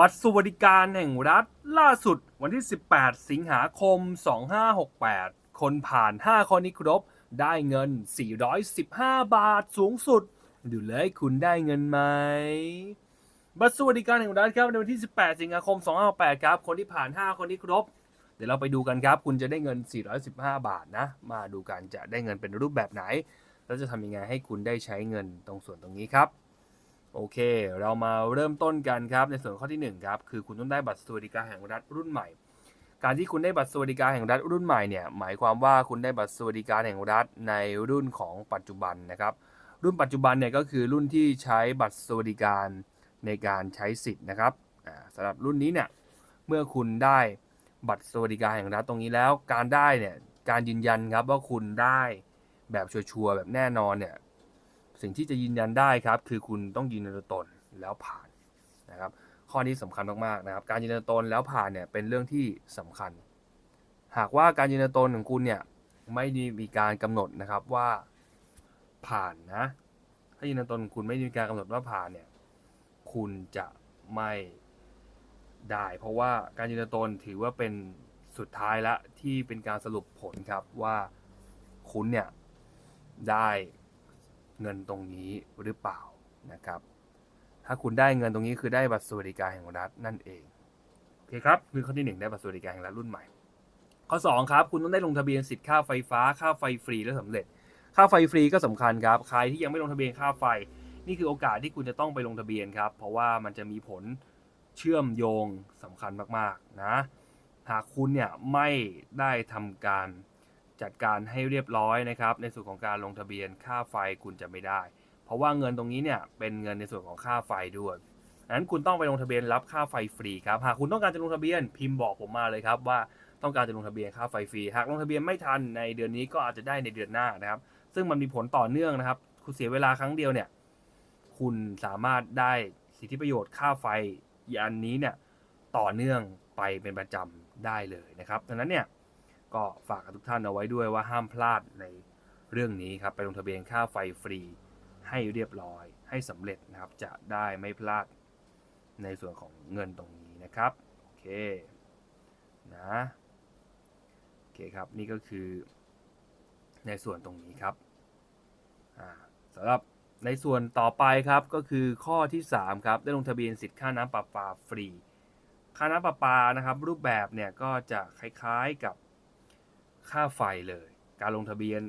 บัตรสวัสดิการแห่งรัฐ ล่าสุดวันที่ 18 สิงหาคม 2568 คนผ่าน 5 ข้อนี้ครบ ได้เงิน 415 บาทสูงสุด ดูเลยคุณได้เงินไหม บัตรสวัสดิการแห่งรัฐครับในวันที่ 18 สิงหาคม 2568 ครับ คนที่ผ่าน 5 คนนี้ครบ เดี๋ยวเราไปดูกันครับ คุณจะได้เงิน 415 บาทนะ มาดูกันจะได้เงินเป็นรูปแบบไหน แล้วจะทำยังไงให้คุณได้ใช้เงินตรงส่วนตรงนี้ครับ โอเค เรามาเริ่มต้นกันครับในส่วนข้อที่1ครับคือคุณต้องได้บัตรสวัสดิการแห่งรัฐรุ่นใหม่ การที่คุณได้บัตรสวัสดิการแห่งรัฐรุ่นใหม่เนี่ยหมายความว่าคุณได้บัตรสวัสดิการแห่งรัฐในรุ่นของปัจจุบันนะครับ รุ่นปัจจุบันเนี่ยก็คือรุ่นที่ใช้บัตรสวัสดิการในการใช้สิทธิ์นะครับสำหรับรุ่นนี้เนี่ยเมื่อคุณได้บัตรสวัสดิการแห่งรัฐตรงนี้แล้ว การได้เนี่ยการยืนยันครับว่าคุณได้แบบชัวร์ๆแบบแน่นอนเนี่ย สิ่งที่จะยืนยันได้ครับ คือคุณต้องยืนยันตัวตนแล้วผ่านนะครับ ข้อนี้สำคัญมากๆนะครับ การยืนยันตนแล้วผ่านเนี่ยเป็นเรื่องที่สำคัญ หากว่าการยืนยันตนของคุณเนี่ยไม่ได้มีการกำหนดนะครับว่าผ่านนะ ถ้ายืนยันตนคุณไม่ได้มีการกำหนดว่าผ่านเนี่ยคุณจะไม่ได้ เพราะว่าการยืนยันตนถือว่าเป็นสุดท้ายละที่เป็นการสรุปผลครับว่าคุณเนี่ยได้ เงินตรงนี้หรือเปล่านะครับ ถ้าคุณได้เงินตรงนี้คือได้บัตรสวัสดิการแห่งรัฐนั่นเองโอเคครับคือข้อที่หนึ่งได้บัตรสวัสดิการแห่งรัฐรุ่นใหม่ ข้อสองครับ คุณต้องได้ลงทะเบียนสิทธิ์ค่าไฟฟ้า ค่าไฟฟรีแล้วสำเร็จ ค่าไฟฟรีก็สำคัญครับ ใครที่ยังไม่ลงทะเบียนค่าไฟ นี่คือโอกาสที่คุณจะต้องไปลงทะเบียนครับ เพราะว่ามันจะมีผลเชื่อมโยงสำคัญมากๆนะ หากคุณเนี่ยไม่ได้ทำการ จัดการให้เรียบร้อยนะครับ ในส่วนของการลงทะเบียนค่าไฟคุณจะไม่ได้ เพราะว่าเงินตรงนี้เนี่ยเป็นเงินในส่วนของค่าไฟด้วยดังนั้นคุณต้องไปลงทะเบียนรับค่าไฟฟรีครับหากคุณต้องการจะลงทะเบียนพิมพ์บอกผมมาเลยครับว่าต้องการจะลงทะเบียนค่าไฟฟรีหากลงทะเบียนไม่ทันในเดือนนี้ก็อาจจะได้ในเดือนหน้านะครับ ซึ่งมันมีผลต่อเนื่องนะครับ คุณเสียเวลาครั้งเดียวเนี่ยคุณสามารถได้สิทธิประโยชน์ค่าไฟอันนี้เนี่ยต่อเนื่องไปเป็นประจำได้เลยนะครับดังนั้นเนี่ย ก็ฝากกับทุกท่านเอาไว้ด้วยว่าห้ามพลาดในเรื่องนี้ครับ ไปลงทะเบียนค่าไฟฟรีให้เรียบร้อยให้สำเร็จนะครับ จะได้ไม่พลาดในส่วนของเงินตรงนี้นะครับ โอเคนะโอเคครับนี่ก็คือในส่วนตรงนี้ครับสำหรับในส่วนต่อไปครับก็คือข้อที่ 3 ครับ ได้ลงทะเบียนสิทธิ์ค่าน้ำประปาฟรี ค่าน้ำประปานะครับ รูปแบบเนี่ยก็จะคล้ายๆกับ ค่าไฟเลย การลงทะเบียน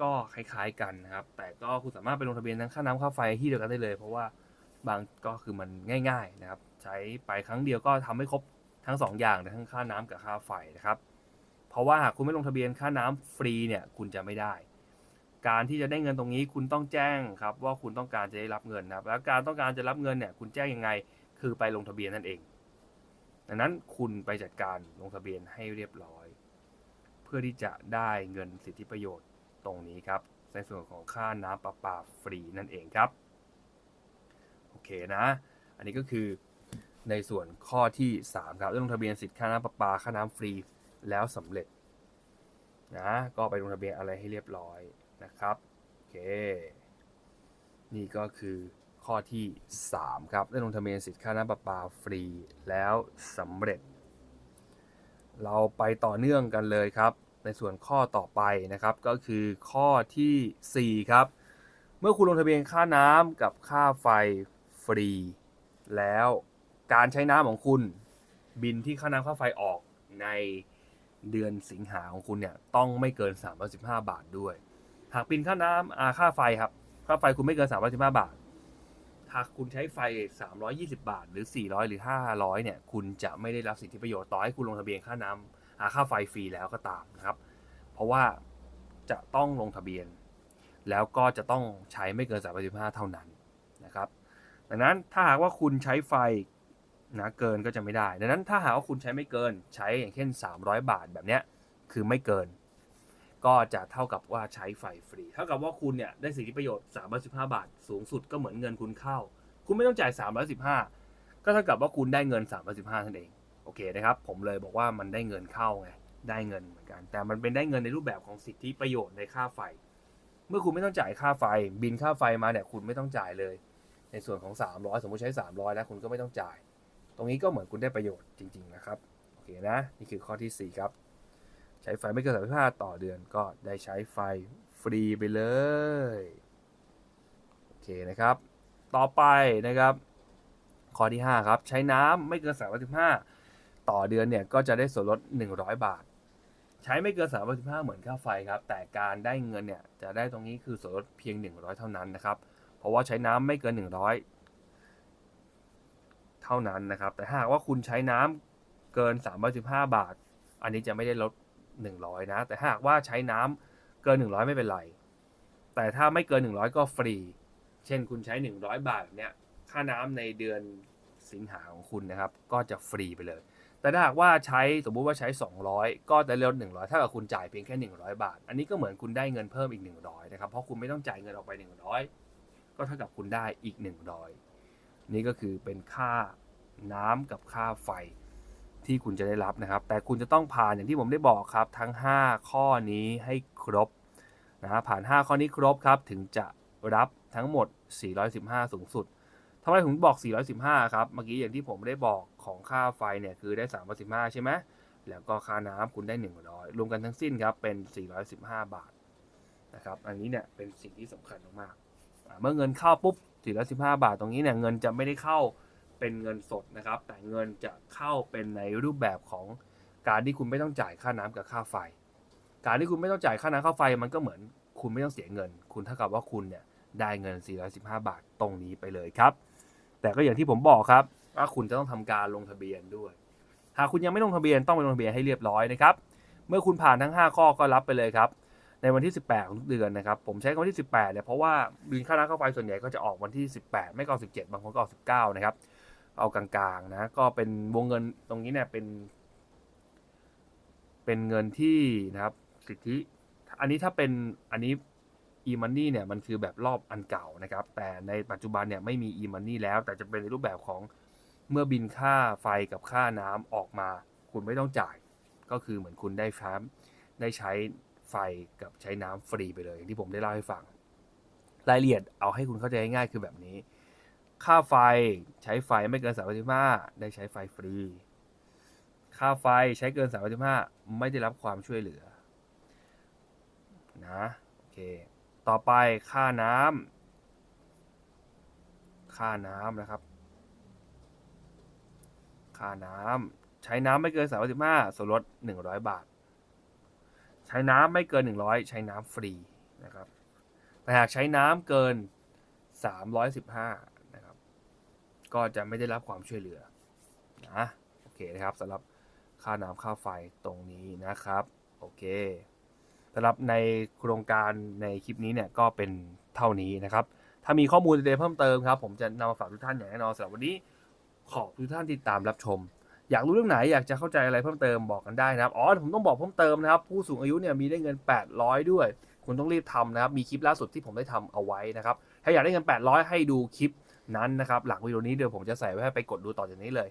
ก็คล้ายๆกันนะครับ แต่ก็คุณสามารถไปลงทะเบียนทั้งค่าน้ำค่าไฟที่เดียวกันได้เลย เพราะว่าบางก็คือมันง่าย ๆนะครับ ใช้ไปครั้งเดียวก็ทำให้ครบทั้งสองอย่างทั้งค่าน้ำกับค่าไฟนะครับ เพราะว่าหากคุณไม่ลงทะเบียนค่าน้ำฟรีเนี่ยคุณจะไม่ได้ การที่จะได้เงินตรงนี้คุณต้องแจ้งครับว่าคุณต้องการจะได้รับเงินนะครับ แล้วการต้องการจะรับเงินเนี่ยคุณแจ้งยังไงคือไปลงทะเบียนนั่นเอง ดังนั้นคุณไปจัดการลงทะเบียนให้เรียบร้อย เพื่อที่จะได้เงินสิทธิประโยชน์ตรงนี้ครับ ในส่วนของค่าน้ำประปาฟรีนั่นเองครับโอเคนะ อันนี้ก็คือในส่วนข้อที่ 3 ครับเรื่องลงทะเบียนสิทธิค่าน้ำประปาค่าน้ำฟรีแล้วสำเร็จนะก็ไปลงทะเบียนอะไรให้เรียบร้อยนะครับโอเค นี่ก็คือข้อที่ 3 ครับได้ลงทะเบียนสิทธิค่าน้ำประปาฟรีแล้วสำเร็จ เราไปต่อเนื่องกันเลยครับ ในส่วนข้อต่อไปนะครับ ก็คือข้อทีสี่ 4 ครับ เมื่อคุณลงทะเบียนค่าน้ำกับค่าไฟฟรี แล้วการใช้น้ำของคุณบินที่ค่าน้ำค่าไฟออกในเดือนสิงหาของคุณเนี่ยต้องไม่เกิน 315 บาทด้วย หากบินค่าน้ำอาค่าไฟครับ ค่าไฟคุณไม่เกิน 315 บาท หากคุณใช้ไฟ 320 บาท หรือ 400 หรือ 500 เนี่ย คุณจะไม่ได้รับสิทธิประโยชน์ ต่อให้คุณลงทะเบียนค่าน้ำอาค่าไฟฟรีแล้วก็ตามนะครับ เพราะว่าจะต้องลงทะเบียน แล้วก็จะต้องใช้ไม่เกิน 315 เท่านั้นนะครับ ดังนั้นถ้าหากว่าคุณใช้ไฟนะเกินก็จะไม่ได้ ดังนั้นถ้าหากว่าคุณใช้ไม่เกิน ใช้อย่างเช่น 300 บาทแบบเนี้ย คือไม่เกิน ก็จะเท่ากับว่าใช้ไฟฟรี เท่ากับว่าคุณเนี่ยได้สิทธิประโยชน์ 315 บาท สูงสุดก็เหมือนเงินคุณเข้า คุณไม่ต้องจ่าย 315 ก็เท่ากับว่าคุณได้เงิน 315นั่นเอง โอเคนะครับ ผมเลยบอกว่ามันได้เงินเข้าไง ได้เงินเหมือนกัน แต่มันเป็นได้เงินในรูปแบบของสิทธิประโยชน์ในค่าไฟ เมื่อคุณไม่ต้องจ่ายค่าไฟ บินค่าไฟมาเนี่ยคุณไม่ต้องจ่ายเลย ในส่วนของ 300 สมมติใช้ 300 แล้วคุณก็ไม่ต้องจ่าย ตรงนี้ก็เหมือนคุณได้ประโยชน์จริง ๆ นะครับ โอเคนะ นี่คือข้อที่ 4 ครับ ช้ไฟไม่เกิน35ต่อเดือนก็ได้ใช้ไฟฟรีไปเลย โอเคนะครับ ต่อไปนะครับ ข้อที่ 5 ครับ ใช้น้ำไม่เกิน35ต่อเดือนเนี่ยก็จะได้ส่วนลด 100 บาท ใช้ไม่เกิน35เหมือนค่าไฟครับ แต่การได้เงินเนี่ยจะได้ตรงนี้คือส่วนลดเพียง 100 เท่านั้นนะครับ เพราะว่าใช้น้ำไม่เกิน 100 เท่านั้นนะครับ แต่หากว่าคุณใช้น้ำเกิน3 5บาท อันนี้จะไม่ได้ลด 100นะ แต่หากว่าใช้น้ำเกิน100ไม่เป็นไร แต่ถ้าไม่เกิน100ก็ฟรี เช่นคุณใช้100บาทแบบเนี่ยค่าน้ำในเดือนสิงหาของคุณนะครับ ก็จะฟรีไปเลย แต่ถ้าหากว่าใช้สมมุติว่าใช้ 200 ก็จะลด100 ถ้ากับคุณจ่ายเพียงแค่ 100 บาท อันนี้ก็เหมือนคุณได้เงินเพิ่มอีก 100นะครับ เพราะคุณไม่ต้องจ่ายเงินออกไป 100 ก็เท่ากับคุณได้อีก 100 นี่ก็คือเป็นค่าน้ำกับค่าไฟ ที่คุณจะได้รับนะครับ แต่คุณจะต้องผ่านอย่างที่ผมได้บอกครับ ทั้ง 5 ข้อนี้ให้ครบนะฮะผ่าน 5 ข้อนี้ครบครับ ถึงจะรับทั้งหมด 415 สูงสุดทำไมผมบอก 415 ครับ เมื่อกี้อย่างที่ผมได้บอกของค่าไฟเนี่ยคือได้ 315 ใช่ไหมแล้วก็ค่าน้ำคุณได้ 100 รวมกันทั้งสิ้นครับเป็น 415 บาทนะครับ อันนี้เนี่ยเป็นสิ่งที่สำคัญมากๆเมื่อเงินเข้าปุ๊บ 415 บาทตรงนี้เนี่ยเงินจะไม่ได้เข้า เป็นเงินสดนะครับ แต่เงินจะเข้าเป็นในรูปแบบของการที่คุณไม่ต้องจ่ายค่าน้ำกับค่าไฟ การที่คุณไม่ต้องจ่ายค่าน้ำค่าไฟมันก็เหมือนคุณไม่ต้องเสียเงิน คุณเท่ากับว่าคุณเนี่ยได้เงิน 415 บาทตรงนี้ไปเลยครับ แต่ก็อย่างที่ผมบอกครับว่าคุณจะต้องทำการลงทะเบียนด้วย หากคุณยังไม่ลงทะเบียนต้องไปลงทะเบียนให้เรียบร้อยนะครับ เมื่อคุณผ่านทั้ง 5 ข้อก็รับไปเลยครับ ในวันที่ 18 ของทุกเดือนนะครับ ผมใช้วันที่ 18เนี่ยเพราะว่าบินค่าน้ำค่าไฟส่วนใหญ่ก็จะออกวันที่ 18 ไม่ก็ 17 บางคนก็ออก19 นะครับ เอากลางๆนะก็เป็นวงเงินตรงนี้เนี่ยเป็น เป็นเงินที่นะครับ สิทธิ อันนี้ถ้าเป็นอันนี้ e-money เนี่ยมันคือแบบรอบอันเก่านะครับ แต่ในปัจจุบันเนี่ยไม่มี e-money แล้ว แต่จะเป็นในรูปแบบของเมื่อบินค่าไฟกับค่าน้ำออกมา คุณไม่ต้องจ่าย ก็คือเหมือนคุณได้ฟ้าได้ใช้ไฟกับใช้น้ำฟรีไปเลย อย่างที่ผมได้เล่าให้ฟัง รายละเอียดเอาให้คุณเข้าใจง่ายคือแบบนี้ ค่าไฟใช้ไฟไม่เกิน3.5ได้ใช้ไฟฟรี ค่าไฟใช้เกิน3.5ไม่ได้รับความช่วยเหลือ นะ โอเค ต่อไปค่าน้ำค่าน้ำนะครับ ค่าน้ำใช้น้ำไม่เกิน3.5ส่วนลด100บาท ใช้น้ำไม่เกิน100ใช้น้ำฟรีนะครับ แต่หากใช้น้ำเกิน315นะครับ ก็จะไม่ได้รับความช่วยเหลือนะโอเคนะครับสำหรับค่าน้ำค่าไฟตรงนี้นะครับโอเคสำหรับในโครงการในคลิปนี้เนี่ยก็เป็นเท่านี้นะครับ ถ้ามีข้อมูลใดๆเพิ่มเติมครับ ผมจะนำมาฝากทุกท่านอย่างแน่นอนสำหรับวันนี้ขอบทุกท่านติดตามรับชม อยากรู้เรื่องไหนอยากจะเข้าใจอะไรเพิ่มเติมบอกกันได้นะครับอ๋อผมต้องบอกเพิ่มเติมนะครับ ผู้สูงอายุเนี่ยมีได้เงิน 800 ด้วย คุณต้องรีบทำนะครับ มีคลิปล่าสุดที่ผมได้ทำเอาไว้นะครับ ถ้าอยากได้เงิน 800 ให้ดูคลิป นั้นนะครับ หลังวิดีโอนี้เดี๋ยวผมจะใส่ไว้ให้ไปกดดูต่อจากนี้เลย